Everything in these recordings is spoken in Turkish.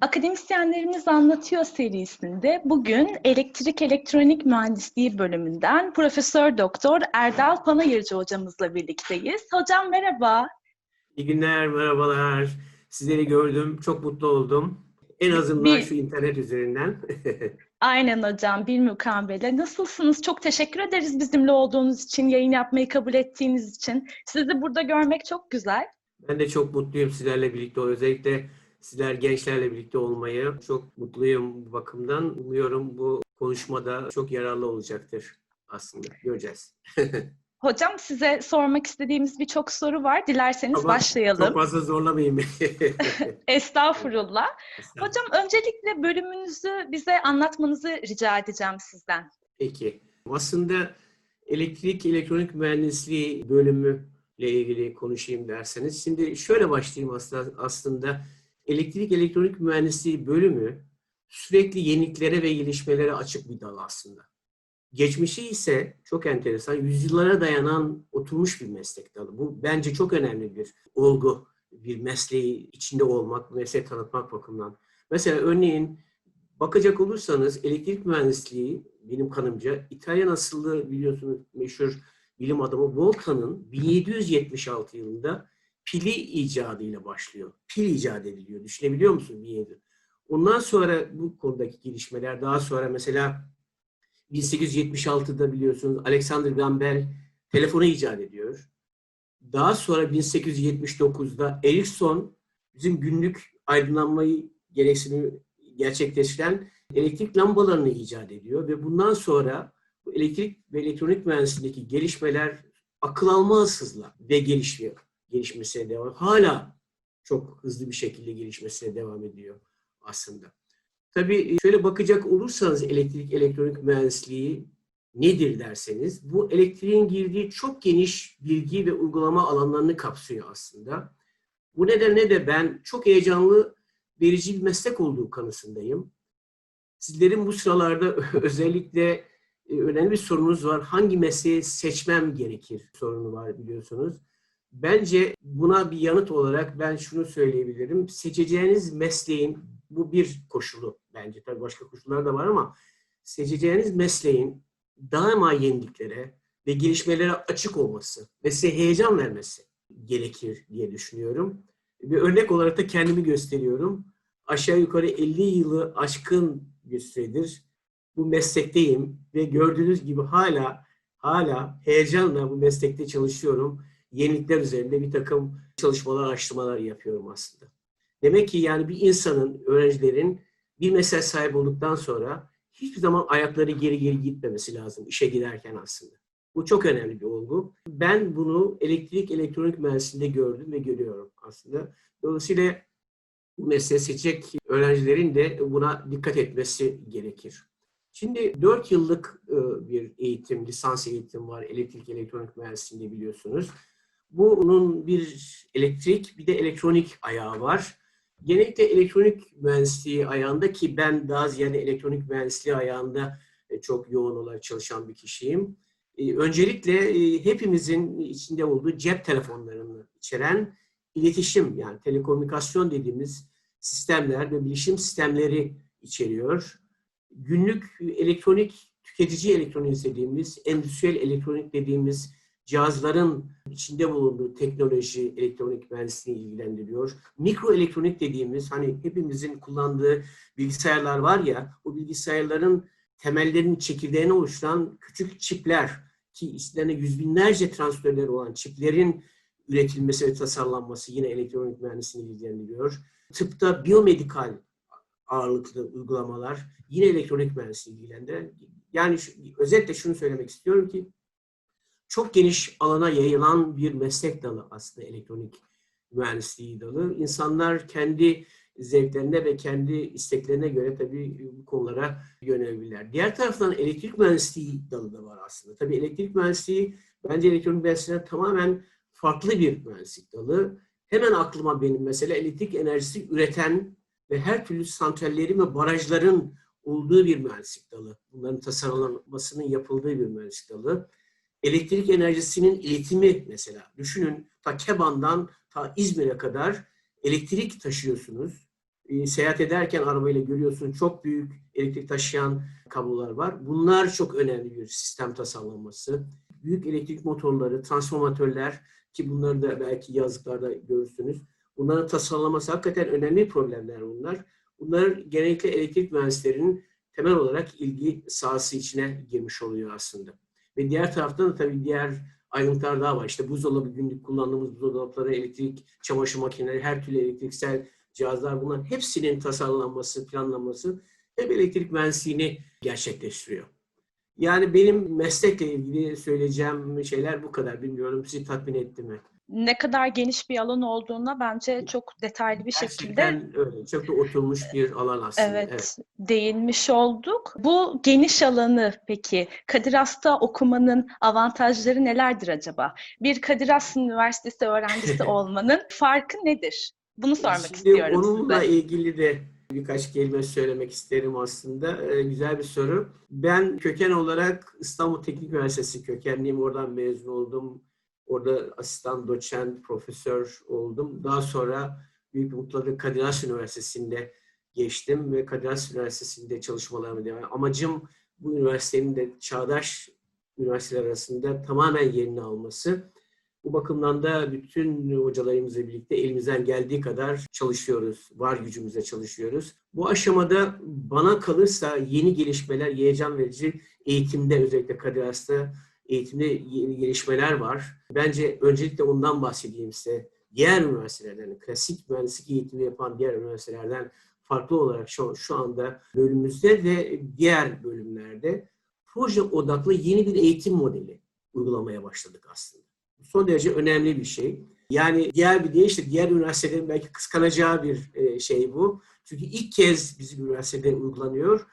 Akademisyenlerimiz Anlatıyor serisinde bugün Elektrik Elektronik Mühendisliği bölümünden Profesör Doktor Erdal Panayırcı hocamızla birlikteyiz. Hocam merhaba. İyi günler, merhabalar. Sizleri gördüm, çok mutlu oldum. En azından Bir- şu internet üzerinden. Aynen hocam, bir mukabele. Nasılsınız? Çok teşekkür ederiz bizimle olduğunuz için, yayın yapmayı kabul ettiğiniz için. Sizi burada görmek çok güzel. ben de çok mutluyum sizlerle birlikte. Özellikle sizler gençlerle birlikte olmayı çok mutluyum bu bakımdan. Umuyorum bu konuşmada çok yararlı olacaktır aslında. Göreceğiz. Hocam size sormak istediğimiz birçok soru var. Dilerseniz Ama başlayalım. Çok fazla zorlamayın beni. Estağfurullah. Hocam öncelikle bölümünüzü bize anlatmanızı rica edeceğim sizden. Peki. Aslında elektrik elektronik mühendisliği bölümü ile ilgili konuşayım derseniz. Şimdi şöyle başlayayım aslında. aslında. Elektrik elektronik mühendisliği bölümü sürekli yeniliklere ve gelişmelere açık bir dal aslında. Geçmişi ise çok enteresan, yüzyıllara dayanan oturmuş bir meslek dalı. Bu bence çok önemli bir olgu, bir mesleği içinde olmak, mesleği tanıtmak bakımından. Mesela örneğin bakacak olursanız elektrik mühendisliği benim kanımca İtalyan asıllı biliyorsunuz meşhur bilim adamı Volta'nın 1776 yılında pili icadıyla başlıyor. Pil icat ediliyor. Düşünebiliyor musun 17? Ondan sonra bu konudaki gelişmeler daha sonra mesela 1876'da biliyorsunuz Alexander Graham Bell telefonu icat ediyor. Daha sonra 1879'da Ericsson bizim günlük aydınlanmayı gereksinimi gerçekleştiren elektrik lambalarını icat ediyor ve bundan sonra bu elektrik ve elektronik mühendisliğindeki gelişmeler akıl almaz hızla ve gelişiyor. Gelişmesine devam. Hala çok hızlı bir şekilde gelişmesine devam ediyor aslında. Tabii şöyle bakacak olursanız elektrik elektronik mühendisliği nedir derseniz bu elektriğin girdiği çok geniş bilgi ve uygulama alanlarını kapsıyor aslında. Bu nedenle de ben çok heyecanlı verici bir meslek olduğu kanısındayım. Sizlerin bu sıralarda özellikle e, önemli bir sorunuz var. Hangi mesleği seçmem gerekir sorunu var biliyorsunuz. Bence buna bir yanıt olarak ben şunu söyleyebilirim. Seçeceğiniz mesleğin bu bir koşulu bence. Tabii başka koşullar da var ama seçeceğiniz mesleğin daima yeniliklere ve gelişmelere açık olması ve size heyecan vermesi gerekir diye düşünüyorum. Bir örnek olarak da kendimi gösteriyorum. Aşağı yukarı 50 yılı aşkın bir süredir bu meslekteyim ve gördüğünüz gibi hala hala heyecanla bu meslekte çalışıyorum. Yenilikler üzerinde bir takım çalışmalar, araştırmalar yapıyorum aslında. Demek ki yani bir insanın, öğrencilerin bir mesele sahip olduktan sonra hiçbir zaman ayakları geri geri gitmemesi lazım işe giderken aslında. Bu çok önemli bir olgu. Ben bunu elektrik elektronik mühendisliğinde gördüm ve görüyorum aslında. Dolayısıyla bu mesleği seçecek öğrencilerin de buna dikkat etmesi gerekir. Şimdi 4 yıllık e, bir eğitim, lisans eğitim var elektrik elektronik mühendisliğinde biliyorsunuz. Bunun bir elektrik bir de elektronik ayağı var. Genellikle elektronik mühendisliği ayağında ki ben daha ziyade elektronik mühendisliği ayağında e, çok yoğun olarak çalışan bir kişiyim. E, Öncelikle e, hepimizin içinde olduğu cep telefonlarını içeren iletişim yani telekomünikasyon dediğimiz sistemler ve bilişim sistemleri içeriyor. Günlük elektronik, tüketici elektronik dediğimiz, endüstriyel elektronik dediğimiz cihazların içinde bulunduğu teknoloji, elektronik mühendisliğini ilgilendiriyor. Mikro elektronik dediğimiz hani hepimizin kullandığı bilgisayarlar var ya, o bilgisayarların temellerinin çekirdeğini oluşturan küçük çipler ki içlerinde yüz binlerce transistörleri olan çiplerin üretilmesi ve tasarlanması yine elektronik mühendisliğini ilgilendiriyor. Tıpta biyomedikal ağırlıklı uygulamalar yine elektronik mühendisliği ilgilendiriyor. Yani şu, özetle şunu söylemek istiyorum ki çok geniş alana yayılan bir meslek dalı aslında elektronik mühendisliği dalı. İnsanlar kendi zevklerine ve kendi isteklerine göre tabii bu konulara yönelebilirler. Diğer taraftan elektrik mühendisliği dalı da var aslında. Tabii elektrik mühendisliği bence elektronik mühendisliğinden tamamen farklı bir mühendislik dalı. Hemen aklıma benim mesela elektrik enerjisi üreten ve her türlü santrallerin ve barajların olduğu bir mühendislik dalı. Bunların tasarlanmasının yapıldığı bir mühendislik dalı. Elektrik enerjisinin iletimi mesela. Düşünün ta Keban'dan ta İzmir'e kadar elektrik taşıyorsunuz. e, seyahat ederken arabayla görüyorsun çok büyük elektrik taşıyan kablolar var. Bunlar çok önemli bir sistem tasarlanması. Büyük elektrik motorları, transformatörler ki bunları da belki yazlıklarda görürsünüz. Bunların tasarlanması hakikaten önemli problemler bunlar. Bunlar genellikle elektrik mühendislerinin temel olarak ilgi sahası içine girmiş oluyor aslında. Ve diğer taraftan da tabii diğer ayrıntılar daha var. İşte buzdolabı, günlük kullandığımız buzdolapları, elektrik, çamaşır makineleri, her türlü elektriksel cihazlar bunların hepsinin tasarlanması, planlanması hep elektrik mühendisliğini gerçekleştiriyor. Yani benim meslekle ilgili söyleyeceğim şeyler bu kadar. Bilmiyorum sizi tatmin etti mi? Ne kadar geniş bir alan olduğuna bence çok detaylı bir şekilde Gerçekten öyle. Çok da oturmuş bir alan aslında. evet, evet. değinmiş olduk. Bu geniş alanı peki Kadir Has'ta okumanın avantajları nelerdir acaba? Bir Kadir Has Üniversitesi öğrencisi olmanın farkı nedir? Bunu sormak Şimdi istiyorum onunla size. ilgili de birkaç kelime söylemek isterim aslında. Ee, güzel bir soru. Ben köken olarak İstanbul Teknik Üniversitesi kökenliyim. Oradan mezun oldum. Orada asistan, doçent, profesör oldum. Daha sonra Büyük Umutları Kadir Has Üniversitesi'nde geçtim ve Kadir Has Üniversitesi'nde çalışmalarımı devam Amacım bu üniversitenin de çağdaş üniversiteler arasında tamamen yerini alması. Bu bakımdan da bütün hocalarımızla birlikte elimizden geldiği kadar çalışıyoruz. Var gücümüzle çalışıyoruz. Bu aşamada bana kalırsa yeni gelişmeler, heyecan verici eğitimde özellikle Kadir Has'ta eğitimde yeni gelişmeler var. Bence öncelikle ondan bahsedeyim size. Diğer üniversitelerden, klasik mühendislik eğitimi yapan diğer üniversitelerden farklı olarak şu, şu anda bölümümüzde ve diğer bölümlerde proje odaklı yeni bir eğitim modeli uygulamaya başladık aslında. Son derece önemli bir şey. Yani diğer bir deyişle diğer üniversitelerin belki kıskanacağı bir e, şey bu. Çünkü ilk kez bizim üniversitede uygulanıyor.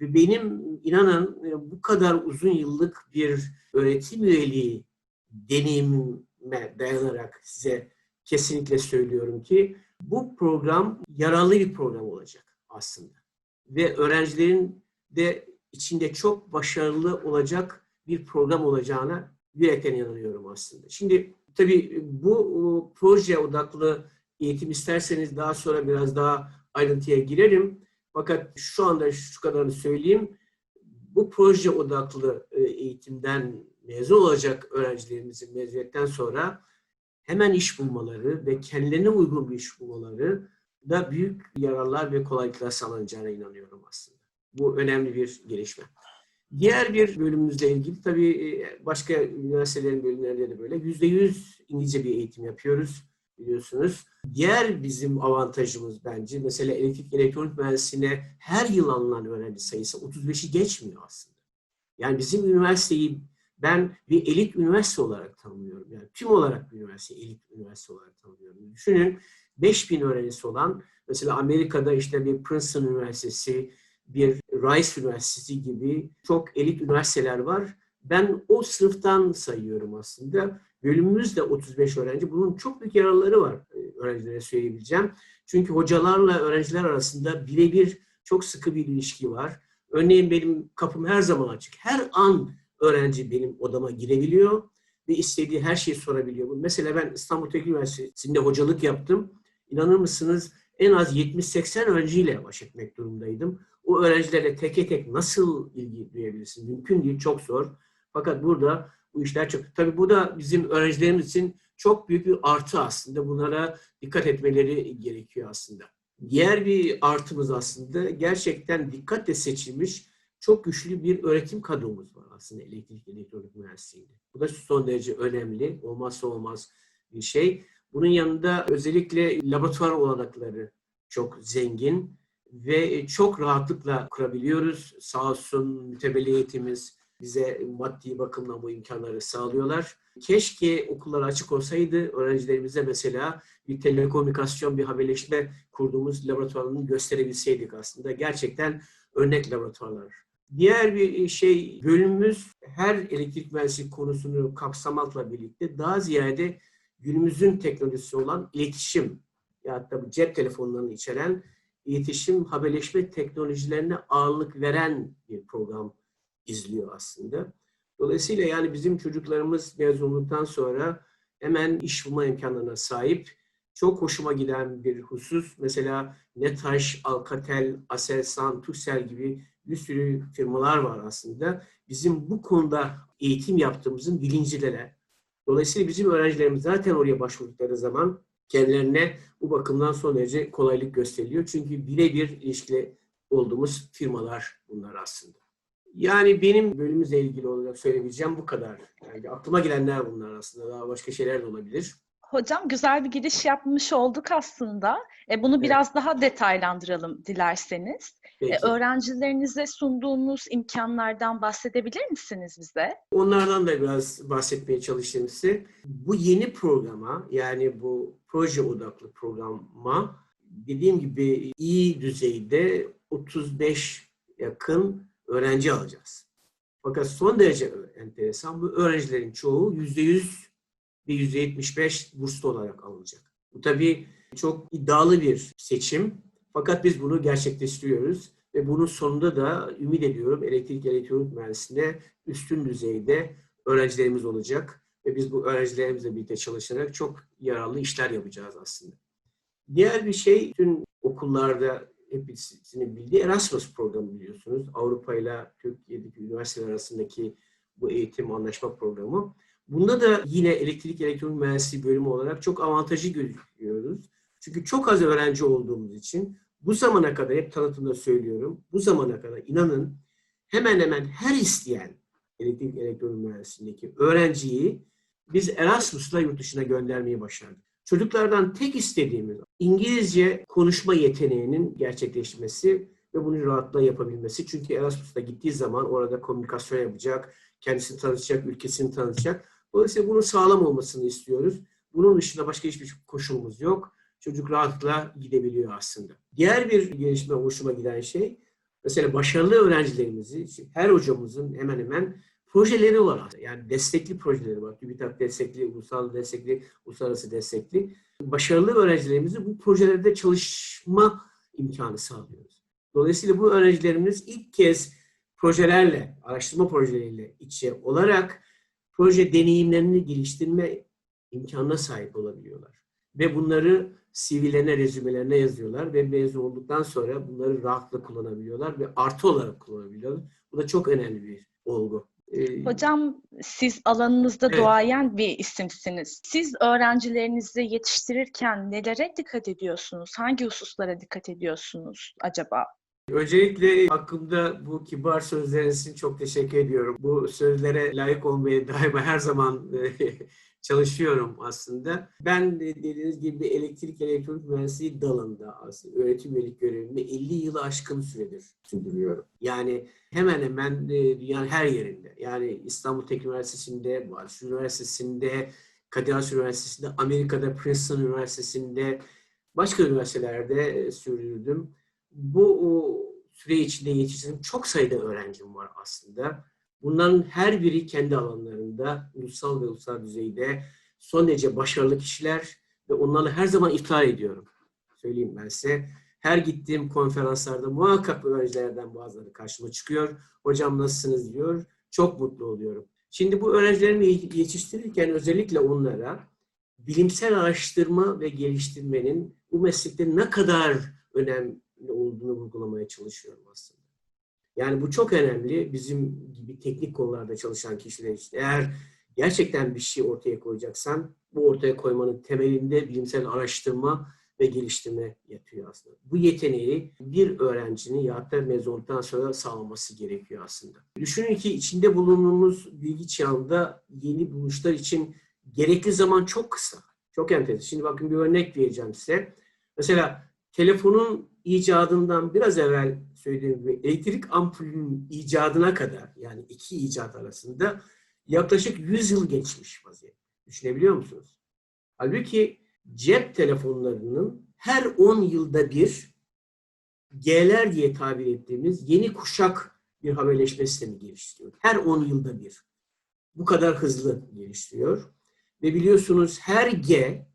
Ve benim inanın e, bu kadar uzun yıllık bir öğretim üyeliği deneyimime dayanarak size kesinlikle söylüyorum ki bu program yararlı bir program olacak aslında. Ve öğrencilerin de içinde çok başarılı olacak bir program olacağına yürekten inanıyorum aslında. Şimdi tabii bu proje odaklı eğitim isterseniz daha sonra biraz daha ayrıntıya girerim. Fakat şu anda şu kadarını söyleyeyim. Bu proje odaklı e, eğitimden mezun olacak öğrencilerimizin mezuniyetten sonra hemen iş bulmaları ve kendilerine uygun bir iş bulmaları da büyük yararlar ve kolaylıklar sağlanacağına inanıyorum aslında. Bu önemli bir gelişme. Diğer bir bölümümüzle ilgili tabii başka üniversitelerin bölümlerinde de böyle yüzde yüz İngilizce bir eğitim yapıyoruz biliyorsunuz. Diğer bizim avantajımız bence mesela elektrik elektronik mühendisliğine her yıl alınan öğrenci sayısı 35'i geçmiyor aslında. Yani bizim üniversiteyi ben bir elit üniversite olarak tanımlıyorum. Yani tüm olarak bir üniversite, elit üniversite olarak tanımlıyorum. Düşünün 5000 öğrencisi olan mesela Amerika'da işte bir Princeton Üniversitesi, bir Rice Üniversitesi gibi çok elit üniversiteler var. Ben o sınıftan sayıyorum aslında. Bölümümüz de 35 öğrenci. Bunun çok büyük yararları var öğrencilere söyleyebileceğim. Çünkü hocalarla öğrenciler arasında birebir çok sıkı bir ilişki var. Örneğin benim kapım her zaman açık. Her an öğrenci benim odama girebiliyor ve istediği her şeyi sorabiliyor. Mesela ben İstanbul Teknik Üniversitesi'nde hocalık yaptım. İnanır mısınız en az 70-80 öğrenciyle baş etmek durumdaydım. O öğrencilerle teke tek nasıl ilgi duyabilirsin? Mümkün değil, çok zor. Fakat burada bu işler çok... Tabii bu da bizim öğrencilerimiz için çok büyük bir artı aslında. Bunlara dikkat etmeleri gerekiyor aslında. Diğer bir artımız aslında gerçekten dikkatle seçilmiş çok güçlü bir öğretim kadromuz var aslında elektrik elektronik mühendisliğinde. Bu da son derece önemli, olmazsa olmaz bir şey. Bunun yanında özellikle laboratuvar olanakları çok zengin ve çok rahatlıkla kurabiliyoruz. Sağ olsun mütevelli bize maddi bakımdan bu imkanları sağlıyorlar. Keşke okullar açık olsaydı öğrencilerimize mesela bir telekomünikasyon, bir haberleşme kurduğumuz laboratuvarını gösterebilseydik aslında. Gerçekten örnek laboratuvarlar. Diğer bir şey bölümümüz her elektrik mühendisliği konusunu kapsamakla birlikte daha ziyade günümüzün teknolojisi olan iletişim ya da cep telefonlarını içeren iletişim, haberleşme teknolojilerine ağırlık veren bir program izliyor aslında. Dolayısıyla yani bizim çocuklarımız mezun olduktan sonra hemen iş bulma imkanlarına sahip çok hoşuma giden bir husus. Mesela Netaş, Alcatel, Aselsan, Turkcell gibi bir sürü firmalar var aslında. Bizim bu konuda eğitim yaptığımızın bilincindeler. Dolayısıyla bizim öğrencilerimiz zaten oraya başvurdukları zaman kendilerine bu bakımdan son derece kolaylık gösteriliyor. Çünkü birebir ilişkili olduğumuz firmalar bunlar aslında. Yani benim bölümümüzle ilgili olarak söyleyebileceğim bu kadar. Yani aklıma gelenler bunlar aslında. Daha başka şeyler de olabilir. Hocam güzel bir giriş yapmış olduk aslında. E, bunu Evet. biraz daha detaylandıralım dilerseniz. E, Peki. öğrencilerinize sunduğunuz imkanlardan bahsedebilir misiniz bize? Onlardan da biraz bahsetmeye çalışayım size. Bu yeni programa yani bu proje odaklı programa dediğim gibi iyi düzeyde 35 yakın öğrenci alacağız. Fakat son derece enteresan bu öğrencilerin çoğu %100 ve %75 burslu olarak alınacak. Bu tabii çok iddialı bir seçim. Fakat biz bunu gerçekleştiriyoruz ve bunun sonunda da ümit ediyorum elektrik elektronik mühendisliğinde üstün düzeyde öğrencilerimiz olacak ve biz bu öğrencilerimizle birlikte çalışarak çok yararlı işler yapacağız aslında. Diğer bir şey bütün okullarda hepsinin bildiği Erasmus programı biliyorsunuz. Avrupa ile Türkiye'deki üniversiteler arasındaki bu eğitim anlaşma programı. Bunda da yine elektrik elektronik mühendisliği bölümü olarak çok avantajı görüyoruz. Çünkü çok az öğrenci olduğumuz için bu zamana kadar hep tanıtımda söylüyorum. Bu zamana kadar inanın hemen hemen her isteyen elektrik elektronik mühendisliğindeki öğrenciyi biz Erasmus'la yurt dışına göndermeyi başardık. Çocuklardan tek istediğimiz İngilizce konuşma yeteneğinin gerçekleşmesi ve bunu rahatla yapabilmesi. Çünkü Erasmus'ta gittiği zaman orada komünikasyon yapacak, kendisini tanıtacak, ülkesini tanıtacak. Dolayısıyla bunun sağlam olmasını istiyoruz. Bunun dışında başka hiçbir koşulumuz yok. Çocuk rahatla gidebiliyor aslında. Diğer bir gelişme hoşuma giden şey, mesela başarılı öğrencilerimizi, her hocamızın hemen hemen projeleri var. Yani destekli projeleri var. TÜBİTAK destekli, ulusal destekli, uluslararası destekli. Başarılı öğrencilerimizi bu projelerde çalışma imkanı sağlıyoruz. Dolayısıyla bu öğrencilerimiz ilk kez projelerle, araştırma projeleriyle içe olarak proje deneyimlerini geliştirme imkanına sahip olabiliyorlar. Ve bunları CV'lerine, rezümelerine yazıyorlar ve mezun olduktan sonra bunları rahatlıkla kullanabiliyorlar ve artı olarak kullanabiliyorlar. Bu da çok önemli bir olgu. Ee, Hocam siz alanınızda Evet. duayen bir isimsiniz. Siz öğrencilerinizi yetiştirirken nelere dikkat ediyorsunuz? Hangi hususlara dikkat ediyorsunuz acaba? Öncelikle hakkımda bu kibar sözleriniz için çok teşekkür ediyorum. Bu sözlere layık olmaya daima her zaman e, çalışıyorum aslında. Ben de dediğiniz gibi elektrik elektronik mühendisliği dalında aslında öğretim üyelik görevimi 50 yılı aşkın süredir sürdürüyorum. Yani hemen hemen e, dünyanın her yerinde. Yani İstanbul Teknik Üniversitesi'nde, Boğaziçi Üniversitesi'nde, Kadir Has Üniversitesi'nde, Amerika'da Princeton Üniversitesi'nde, başka üniversitelerde e, sürdürdüm bu süre içinde yetiştirdiğim çok sayıda öğrencim var aslında. Bunların her biri kendi alanlarında ulusal ve ulusal düzeyde son derece başarılı kişiler ve onlarla her zaman iftihar ediyorum. Söyleyeyim ben size. Her gittiğim konferanslarda muhakkak öğrencilerden bazıları karşıma çıkıyor. Hocam nasılsınız diyor. Çok mutlu oluyorum. Şimdi bu öğrencilerimi yetiştirirken özellikle onlara bilimsel araştırma ve geliştirmenin bu meslekte ne kadar önemli olduğunu vurgulamaya çalışıyorum aslında. Yani bu çok önemli bizim gibi teknik konularda çalışan kişiler için. Eğer gerçekten bir şey ortaya koyacaksan bu ortaya koymanın temelinde bilimsel araştırma ve geliştirme yatıyor aslında. Bu yeteneği bir öğrencinin ya da mezun olduktan sonra sağlaması gerekiyor aslında. Düşünün ki içinde bulunduğumuz bilgi çağında yeni buluşlar için gerekli zaman çok kısa. Çok enteresan. Şimdi bakın bir örnek vereceğim size. Mesela telefonun icadından biraz evvel söylediğim gibi elektrik ampulünün icadına kadar yani iki icat arasında yaklaşık 100 yıl geçmiş vaziyette. Düşünebiliyor musunuz? Halbuki cep telefonlarının her 10 yılda bir G'ler diye tabir ettiğimiz yeni kuşak bir haberleşme sistemi geliştiriyor. Her 10 yılda bir. Bu kadar hızlı geliştiriyor. Ve biliyorsunuz her G,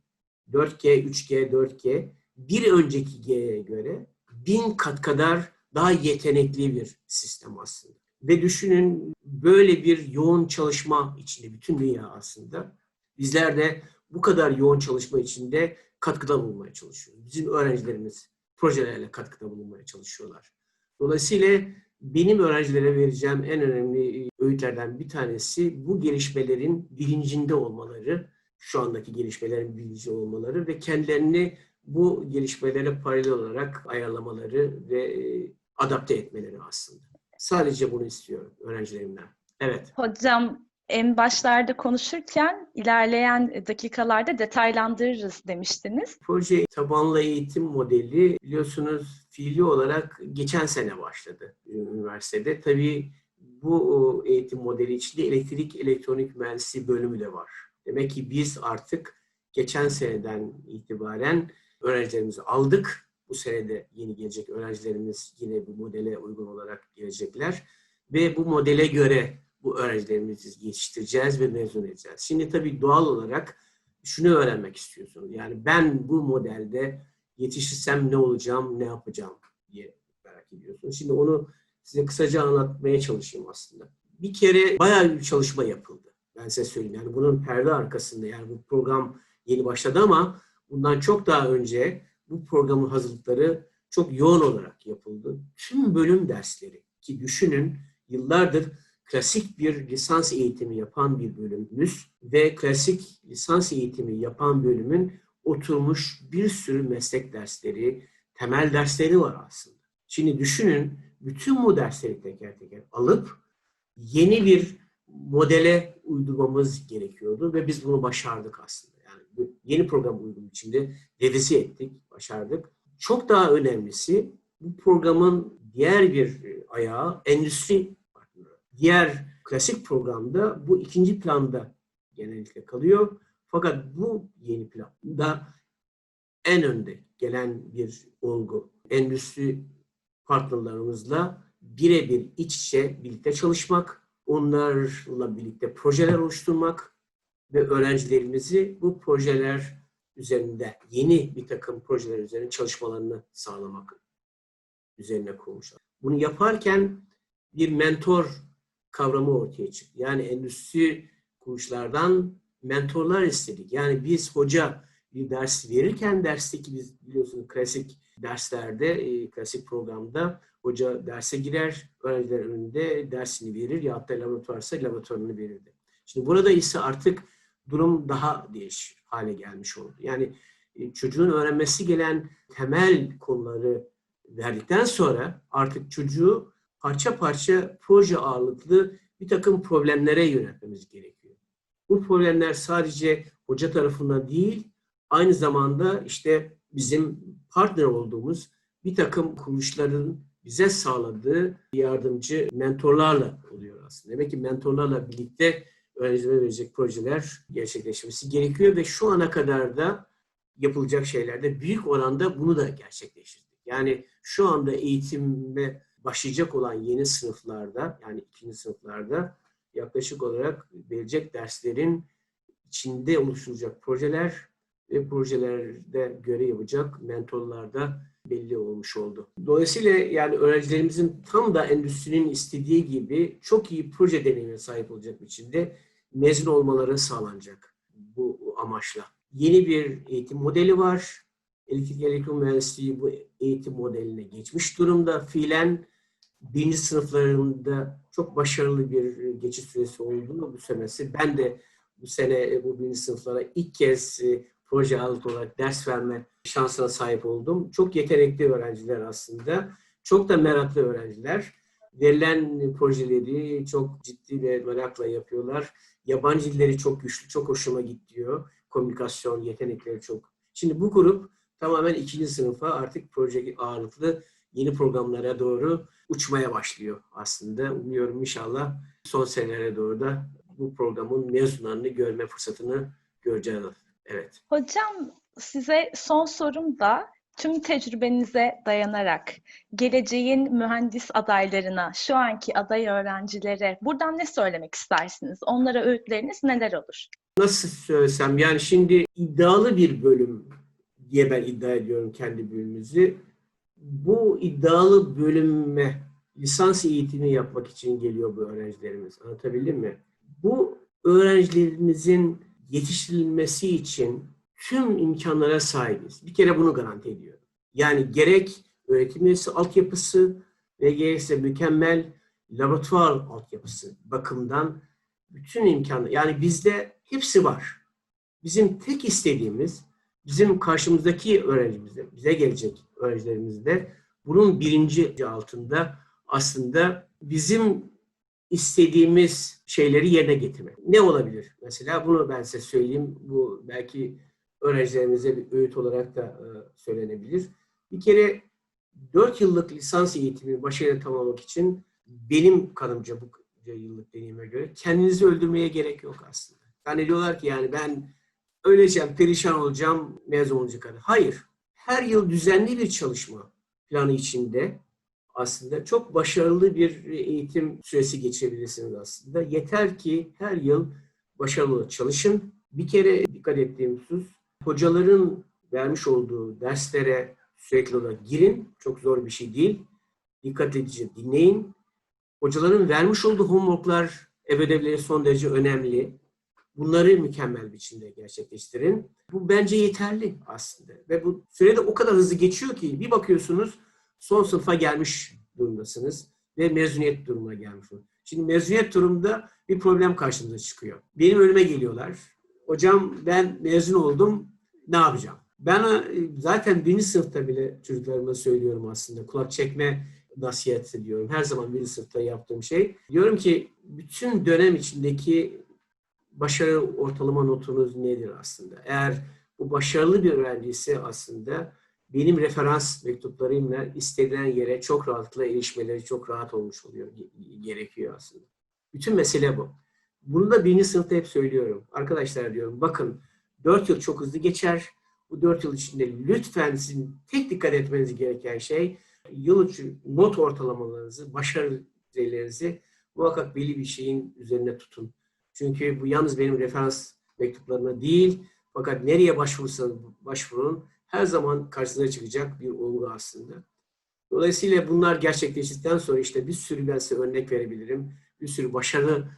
4G, 3G, 4G bir önceki göre bin kat kadar daha yetenekli bir sistem aslında. Ve düşünün böyle bir yoğun çalışma içinde bütün dünya aslında. Bizler de bu kadar yoğun çalışma içinde katkıda bulunmaya çalışıyoruz. Bizim öğrencilerimiz projelerle katkıda bulunmaya çalışıyorlar. Dolayısıyla benim öğrencilere vereceğim en önemli öğütlerden bir tanesi bu gelişmelerin bilincinde olmaları, şu andaki gelişmelerin bilinci olmaları ve kendilerini bu gelişmelere paralel olarak ayarlamaları ve e, adapte etmeleri aslında. Sadece bunu istiyorum öğrencilerimden. Evet. Hocam en başlarda konuşurken ilerleyen dakikalarda detaylandırırız demiştiniz. Proje tabanlı eğitim modeli biliyorsunuz fiili olarak geçen sene başladı üniversitede. Tabii bu eğitim modeli içinde elektrik elektronik mühendisliği bölümü de var. Demek ki biz artık geçen seneden itibaren öğrencilerimizi aldık. Bu sene de yeni gelecek öğrencilerimiz yine bu modele uygun olarak gelecekler. Ve bu modele göre bu öğrencilerimizi yetiştireceğiz ve mezun edeceğiz. Şimdi tabii doğal olarak şunu öğrenmek istiyorsunuz. Yani ben bu modelde yetişirsem ne olacağım, ne yapacağım diye merak ediyorsunuz. Şimdi onu size kısaca anlatmaya çalışayım aslında. Bir kere bayağı bir çalışma yapıldı. Ben size söyleyeyim. Yani bunun perde arkasında yani bu program yeni başladı ama bundan çok daha önce bu programın hazırlıkları çok yoğun olarak yapıldı. Tüm bölüm dersleri ki düşünün yıllardır klasik bir lisans eğitimi yapan bir bölümümüz ve klasik lisans eğitimi yapan bölümün oturmuş bir sürü meslek dersleri, temel dersleri var aslında. Şimdi düşünün bütün bu dersleri teker teker alıp yeni bir modele uydurmamız gerekiyordu ve biz bunu başardık aslında. Yeni program uygun içinde revize ettik, başardık. Çok daha önemlisi bu programın diğer bir ayağı endüstri Diğer klasik programda bu ikinci planda genellikle kalıyor. Fakat bu yeni planda en önde gelen bir olgu. Endüstri partnerlerimizle birebir iç içe birlikte çalışmak, onlarla birlikte projeler oluşturmak ve öğrencilerimizi bu projeler üzerinde yeni bir takım projeler üzerine çalışmalarını sağlamak üzerine kurmuşlar. Bunu yaparken bir mentor kavramı ortaya çıktı. Yani endüstri kuruluşlardan mentorlar istedik. Yani biz hoca bir ders verirken dersteki biz biliyorsunuz klasik derslerde, e, klasik programda hoca derse girer, öğrenciler önünde dersini verir ya da laboratuvarsa laboratuvarını verirdi. Şimdi burada ise artık durum daha değişik hale gelmiş oldu. Yani e, çocuğun öğrenmesi gelen temel konuları verdikten sonra artık çocuğu parça parça proje ağırlıklı bir takım problemlere yönetmemiz gerekiyor. Bu problemler sadece hoca tarafından değil, aynı zamanda işte bizim partner olduğumuz bir takım kuruluşların bize sağladığı yardımcı mentorlarla oluyor aslında. Demek ki mentorlarla birlikte öğrencilere verecek projeler gerçekleşmesi gerekiyor ve şu ana kadar da yapılacak şeylerde büyük oranda bunu da gerçekleştirdik. Yani şu anda eğitime başlayacak olan yeni sınıflarda yani ikinci sınıflarda yaklaşık olarak verecek derslerin içinde oluşturacak projeler ve projelerde görev yapacak mentorlar da belli olmuş oldu. Dolayısıyla yani öğrencilerimizin tam da endüstrinin istediği gibi çok iyi proje deneyimine sahip olacak biçimde mezun olmaları sağlanacak bu amaçla. Yeni bir eğitim modeli var. Elektrik elektron mühendisliği bu eğitim modeline geçmiş durumda. Fiilen birinci sınıflarında çok başarılı bir geçiş süresi oldu bu senesi. Ben de bu sene bu birinci sınıflara ilk kez e, proje ağırlıklı olarak ders verme şansına sahip oldum. Çok yetenekli öğrenciler aslında. Çok da meraklı öğrenciler. Verilen projeleri çok ciddi ve merakla yapıyorlar. Yabancı dilleri çok güçlü, çok hoşuma gidiyor. Komünikasyon yetenekleri çok. Şimdi bu grup tamamen ikinci sınıfa artık proje ağırlıklı yeni programlara doğru uçmaya başlıyor aslında. Umuyorum inşallah son senelere doğru da bu programın mezunlarını görme fırsatını göreceğiz. Evet. Hocam size son sorum da tüm tecrübenize dayanarak geleceğin mühendis adaylarına, şu anki aday öğrencilere buradan ne söylemek istersiniz? Onlara öğütleriniz neler olur? Nasıl söylesem yani şimdi iddialı bir bölüm diye ben iddia ediyorum kendi bölümümüzü. Bu iddialı bölüme lisans eğitimi yapmak için geliyor bu öğrencilerimiz. Anlatabildim mi? Bu öğrencilerimizin yetiştirilmesi için tüm imkanlara sahibiz. Bir kere bunu garanti ediyorum. Yani gerek öğretim üyesi altyapısı ve gerekse mükemmel laboratuvar altyapısı bakımdan bütün imkanlar yani bizde hepsi var. Bizim tek istediğimiz bizim karşımızdaki öğrencimizde, bize gelecek öğrencilerimizde bunun birinci altında aslında bizim istediğimiz şeyleri yerine getirmek. Ne olabilir? Mesela bunu ben size söyleyeyim. Bu belki öğrencilerimize bir öğüt olarak da e, söylenebilir. Bir kere 4 yıllık lisans eğitimini başarıyla tamamlamak için benim kanımca bu yıllık deneyime göre kendinizi öldürmeye gerek yok aslında. Zannediyorlar ki yani ben öleceğim, perişan olacağım, mezun olacak kadar. Hayır. Her yıl düzenli bir çalışma planı içinde aslında çok başarılı bir eğitim süresi geçirebilirsiniz aslında. Yeter ki her yıl başarılı çalışın. Bir kere dikkat ettiğim husus, hocaların vermiş olduğu derslere sürekli olarak girin. Çok zor bir şey değil. Dikkat edici dinleyin. Hocaların vermiş olduğu homeworklar, ev ödevleri son derece önemli. Bunları mükemmel biçimde gerçekleştirin. Bu bence yeterli aslında. Ve bu sürede o kadar hızlı geçiyor ki bir bakıyorsunuz son sınıfa gelmiş durumdasınız ve mezuniyet durumuna gelmiş. Şimdi mezuniyet durumunda bir problem karşımıza çıkıyor. Benim önüme geliyorlar. Hocam ben mezun oldum, ne yapacağım? Ben e, zaten birinci sınıfta bile çocuklarıma söylüyorum aslında. Kulak çekme nasihati diyorum. Her zaman birinci sınıfta yaptığım şey. Diyorum ki bütün dönem içindeki başarı ortalama notunuz nedir aslında? Eğer bu başarılı bir öğrenci ise aslında benim referans mektuplarımla istenilen yere çok rahatlıkla erişmeleri çok rahat olmuş oluyor, gerekiyor aslında. Bütün mesele bu. Bunu da birinci sınıfta hep söylüyorum. Arkadaşlar diyorum bakın dört yıl çok hızlı geçer. Bu dört yıl içinde lütfen sizin tek dikkat etmeniz gereken şey yıl içi not ortalamalarınızı, başarı düzeylerinizi muhakkak belli bir şeyin üzerine tutun. Çünkü bu yalnız benim referans mektuplarına değil fakat nereye başvurursanız başvurun her zaman karşınıza çıkacak bir olgu aslında. Dolayısıyla bunlar gerçekleştikten sonra işte bir sürü ben size örnek verebilirim. Bir sürü başarılı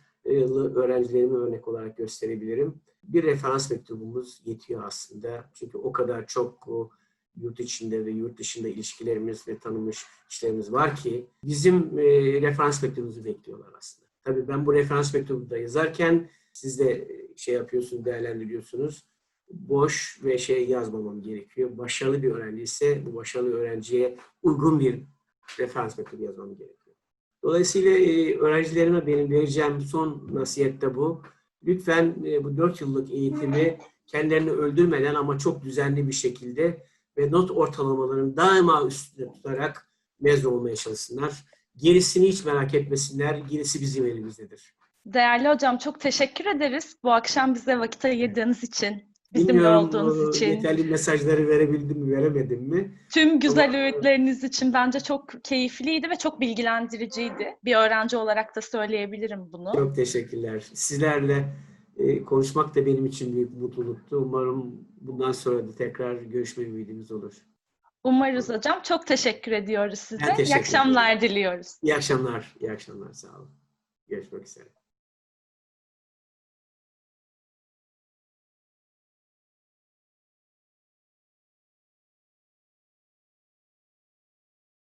öğrencilerimi örnek olarak gösterebilirim. Bir referans mektubumuz yetiyor aslında. Çünkü o kadar çok o yurt içinde ve yurt dışında ilişkilerimiz ve tanınmış işlerimiz var ki bizim e, referans mektubumuzu bekliyorlar aslında. Tabii ben bu referans mektubu da yazarken siz de şey yapıyorsunuz, değerlendiriyorsunuz boş ve şey yazmamam gerekiyor. Başarılı bir öğrenci ise bu başarılı öğrenciye uygun bir referans mektubu yazmam gerekiyor. Dolayısıyla e, öğrencilerime benim vereceğim son nasihat de bu. Lütfen e, bu dört yıllık eğitimi kendilerini öldürmeden ama çok düzenli bir şekilde ve not ortalamalarını daima üstünde tutarak mezun olmaya çalışsınlar. Gerisini hiç merak etmesinler. Gerisi bizim elimizdedir. Değerli hocam çok teşekkür ederiz bu akşam bize vakit ayırdığınız için. Bizimle Bilmiyorum, olduğunuz için. Yeterli mesajları verebildim mi, veremedim mi? Tüm güzel Ama- öğütleriniz için bence çok keyifliydi ve çok bilgilendiriciydi. Bir öğrenci olarak da söyleyebilirim bunu. Çok teşekkürler. Sizlerle e, konuşmak da benim için büyük mutluluktu. Umarım bundan sonra da tekrar görüşme ümidimiz olur. Umarız hocam. Çok teşekkür ediyoruz size. Ben teşekkür İyi akşamlar diliyoruz. İyi akşamlar, iyi akşamlar. Sağ olun. Görüşmek üzere.